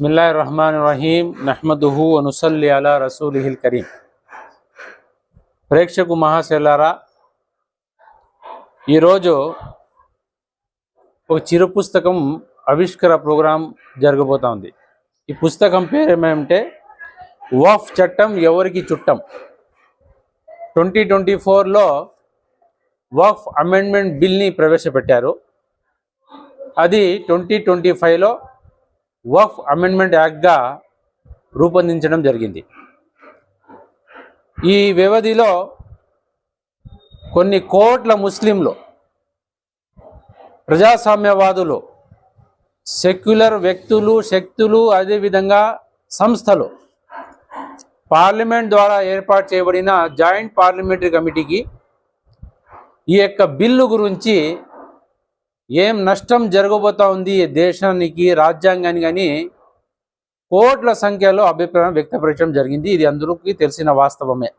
బిస్మిల్లా రహమాన్ రహీం నహ్మదుహు అనుసల్లి అలా రసూలిహిల్ కరీం ప్రేక్షకు మహాశైలారా ఈరోజు ఒక చిరు పుస్తకం ఆవిష్కర ప్రోగ్రాం జరగబోతా ఉంది. ఈ పుస్తకం పేరు ఏమంటే వఫ్ చట్టం ఎవరికి చుట్టం? ట్వంటీ ట్వంటీ ఫోర్లో వఫ్ అమెండ్మెంట్ బిల్ని ప్రవేశపెట్టారు. అది ట్వంటీ ట్వంటీ ఫైవ్లో వఫ్ అమెండ్మెంట్ యాక్ట్గా రూపొందించడం జరిగింది. ఈ వ్యవధిలో కొన్ని కోట్ల ముస్లింలు ప్రజాస్వామ్యవాదులు సెక్యులర్ వ్యక్తులు శక్తులు అదేవిధంగా సంస్థలు పార్లమెంట్ ద్వారా ఏర్పాటు చేయబడిన జాయింట్ పార్లమెంటరీ కమిటీకి ఈ యొక్క బిల్లు గురించి ఏం నష్టం జరగబోతా ఉంది దేశానికి రాజ్యాంగానికి కానీ కోట్ల సంఖ్యలో అభిప్రాయం వ్యక్తపరచడం జరిగింది. ఇది అందరికీ తెలిసిన వాస్తవమే.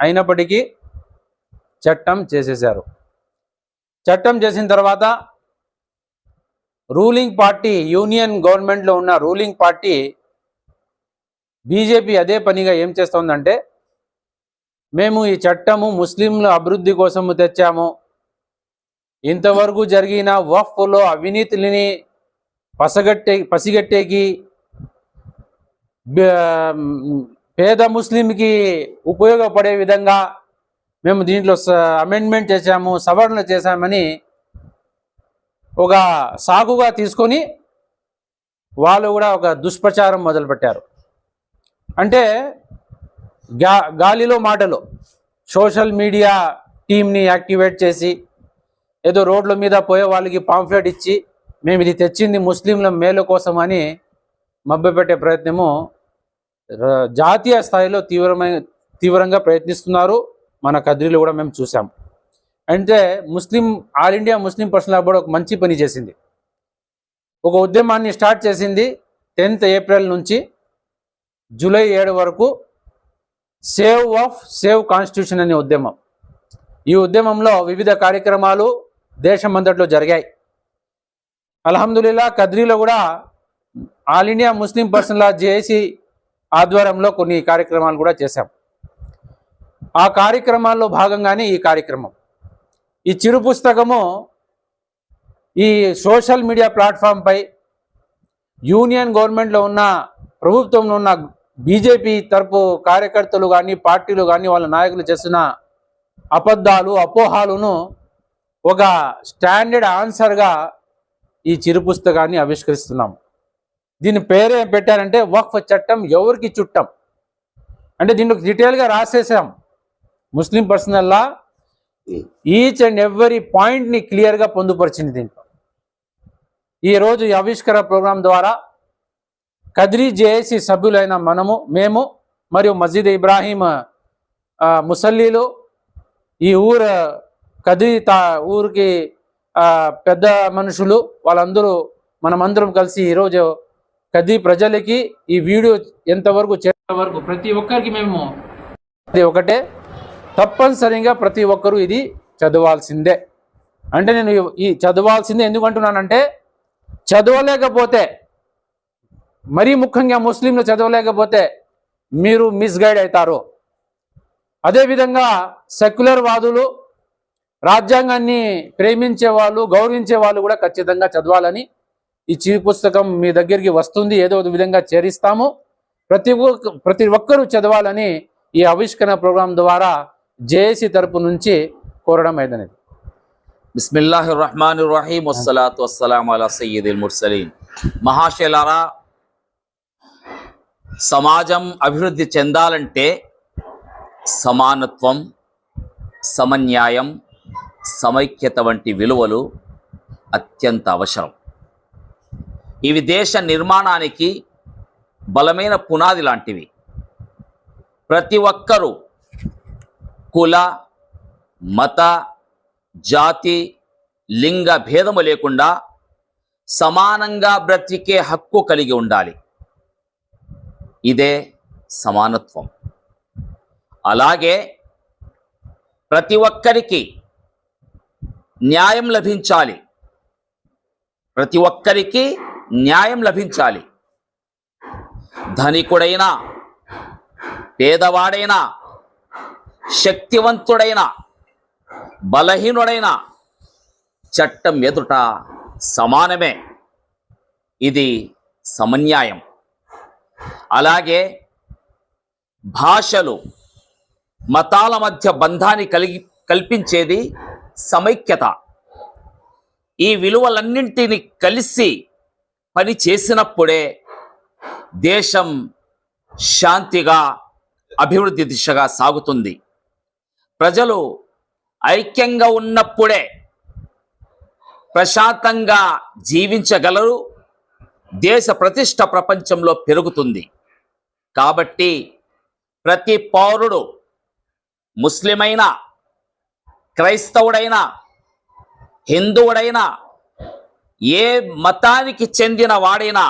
అయినప్పటికీ చట్టం చేసేశారు. చట్టం చేసిన తర్వాత రూలింగ్ పార్టీ యూనియన్ గవర్నమెంట్లో ఉన్న రూలింగ్ పార్టీ బీజేపీ అదే పనిగా ఏం చేస్తోందంటే మేము ఈ చట్టము ముస్లింల అభివృద్ధి కోసము తెచ్చాము ఇంతవరకు జరిగిన వఫ్లో అవినీతిని పసగట్టే పసిగట్టేకి పేద ముస్లింకి ఉపయోగపడే విధంగా మేము దీంట్లో అమెండ్మెంట్ చేశాము సవరణ చేశామని ఒక సాగుగా తీసుకొని వాళ్ళు కూడా ఒక దుష్ప్రచారం మొదలుపెట్టారు. అంటే గాలిలో మాటలు సోషల్ మీడియా టీంని యాక్టివేట్ చేసి ఏదో రోడ్ల మీద పోయే వాళ్ళకి పాంఫ్లెట్ ఇచ్చి మేము ఇది తెచ్చింది ముస్లింల మేలు కోసం అని మభ్యపెట్టే ప్రయత్నము జాతీయ స్థాయిలో తీవ్రమైన తీవ్రంగా ప్రయత్నిస్తున్నారు. మన కద్రీలు కూడా మేము చూసాం అంటే Muslim All India Muslim personal board ఒక మంచి పని చేసింది. ఒక ఉద్యమాన్ని స్టార్ట్ చేసింది టెన్త్ ఏప్రిల్ నుంచి జూలై ఏడు వరకు సేవ్ ఆఫ్ సేవ్ కాన్స్టిట్యూషన్ అనే ఉద్యమం. ఈ ఉద్యమంలో వివిధ కార్యక్రమాలు దేశమంతట్లో జరిగాయి. అల్హమ్దుల్లా కద్రీలో కూడా ఆల్ ఇండియా ముస్లిం పర్సన్ల జేఏసీ ఆధ్వర్యంలో కొన్ని కార్యక్రమాలు కూడా చేశాం. ఆ కార్యక్రమాల్లో భాగంగానే ఈ కార్యక్రమం. ఈ చిరు పుస్తకము ఈ సోషల్ మీడియా ప్లాట్ఫామ్పై యూనియన్ గవర్నమెంట్లో ఉన్న ప్రభుత్వంలో ఉన్న బీజేపీ తరపు కార్యకర్తలు కానీ పార్టీలు కానీ వాళ్ళ నాయకులు చేసిన అబద్ధాలు అపోహాలను ఒక స్టాండర్డ్ ఆన్సర్గా ఈ చిరు పుస్తకాన్ని ఆవిష్కరిస్తున్నాం. దీని పేరేం పెట్టారంటే వక్ఫ్ చట్టం ఎవరికి చుట్టం. అంటే దీంట్లో డీటెయిల్గా రాసేసాం. ముస్లిం పర్సనల్లా ఈచ్ అండ్ ఎవ్రీ పాయింట్ని క్లియర్గా పొందుపరిచింది దీంట్లో. ఈరోజు ఈ ఆవిష్కరణ ప్రోగ్రాం ద్వారా కదిరి జేఏసీ సభ్యులైన మనము మేము మరియు మస్జిద్ ఇబ్రాహీం ముసల్లీలు ఈ ఊరు కది తా ఊరికి పెద్ద మనుషులు వాళ్ళందరూ మనమందరం కలిసి ఈరోజు కది ప్రజలకి ఈ వీడియో ఎంతవరకు చేరే వరకు ప్రతి ఒక్కరికి మేము అది ఒకటే. తప్పనిసరిగా ప్రతి ఒక్కరూ ఇది చదవాల్సిందే. అంటే నేను ఈ చదవాల్సిందే ఎందుకంటున్నానంటే చదవలేకపోతే మరీ ముఖ్యంగా ముస్లింలు చదవలేకపోతే మీరు మిస్గైడ్ అవుతారు. అదేవిధంగా సెక్యులర్ వాదులు రాజ్యాంగాన్ని ప్రేమించే వాళ్ళు గౌరవించే వాళ్ళు కూడా ఖచ్చితంగా చదవాలని ఈ చివి పుస్తకం మీ దగ్గరికి వస్తుంది. ఏదో ఒక విధంగా చేరిస్తాము. ప్రతి ప్రతి ఒక్కరూ చదవాలని ఈ ఆవిష్కరణ ప్రోగ్రాం ద్వారా జేఏసీ తరపు నుంచి కోరడం అయిందనేది బిస్మిల్లాహి రహమాన్ రహీం వస్సలాతు వస్సలాం అలా సయ్యదుల్ ముర్సలీం మహాశైలారా సమాజం అభివృద్ధి చెందాలంటే సమానత్వం సమన్యాయం సమైక్యత వంటి విలువలు అత్యంత అవసరం. ఇవి దేశ నిర్మాణానికి బలమైన పునాది లాంటివి. ప్రతి ఒక్కరూ కుల మత జాతి లింగ భేదము లేకుండా సమానంగా బ్రతికే హక్కు కలిగి ఉండాలి. ఇదే సమానత్వం. అలాగే ప్రతి ఒక్కరికి న్యాయం లభించాలి. ప్రతి ఒక్కరికి న్యాయం లభించాలి. ధనికుడైనా పేదవాడైనా శక్తివంతుడైన బలహీనుడైన చట్టం ఎదుట సమానమే. ఇది సమన్యాయం. అలాగే భాషలు మతాల మధ్య బంధాన్ని కలిగి కల్పించేది సమైక్యత. ఈ విలువలన్నింటినీ కలిసి పని చేసినప్పుడే దేశం శాంతిగా అభివృద్ధి దిశగా సాగుతుంది. ప్రజలు ఐక్యంగా ఉన్నప్పుడే ప్రశాంతంగా జీవించగలరు. దేశ ప్రతిష్ట ప్రపంచంలో పెరుగుతుంది. కాబట్టి ప్రతి పౌరుడు ముస్లిమైనా క్రైస్తవుడైనా హిందువుడైనా ఏ మతానికి చెందిన వాడైనా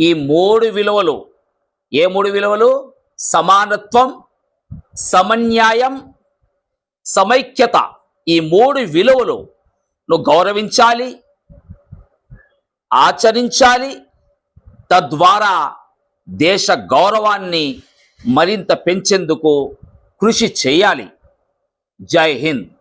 ఈ మూడు విలువలు ఏ మూడు విలువలు? సమానత్వం సమన్యాయం సమైక్యత ఈ మూడు విలువలు నువ్వు గౌరవించాలి ఆచరించాలి తద్వారా దేశ గౌరవాన్ని మరింత పెంచేందుకు కృషి చేయాలి. जय हिंद।